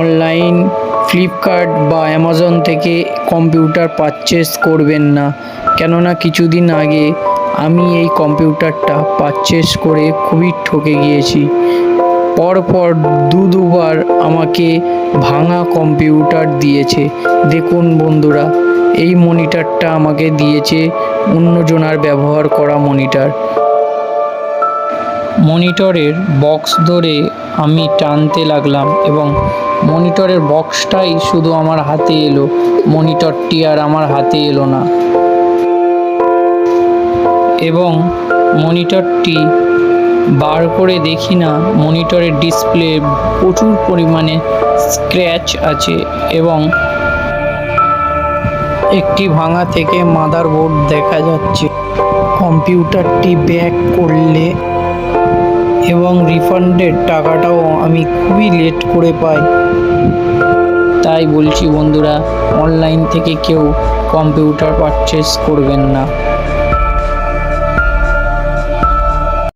Online, Flipkart বা Amazon থেকে computer purchase করবেন না। কেননা কিছুদিন আগে আমি এই কম্পিউটারটা পারচেস করে খুবই ঠকে গিয়েছি। পরপর দু দুবার আমাকে ভাঙা কম্পিউটার দিয়েছে। দেখুন বন্ধুরা, এই মনিটারটা আমাকে দিয়েছে অন্যজনার ব্যবহার করা মনিটর। মনিটরের বক্স ধরে আমি টানতে লাগলাম এবং মনিটরের বক্সটাই শুধু আমার হাতে এলো। মনিটরটি আর আমার হাতে এলো না। এবং মনিটরটি বার করে দেখি না, মনিটরের ডিসপ্লে প্রচুর পরিমাণে স্ক্র্যাচ আছে এবং একটি ভাঙা থেকে মাদারবোর্ড দেখা যাচ্ছে। কম্পিউটারটি ব্যাক করলে রিফান্ডের টাকাটাও আমি খুবই লেট করে পাই। তাই বলছি বন্ধুরা অনলাইন থেকে কেউ কম্পিউটার পারচেস করবেন না।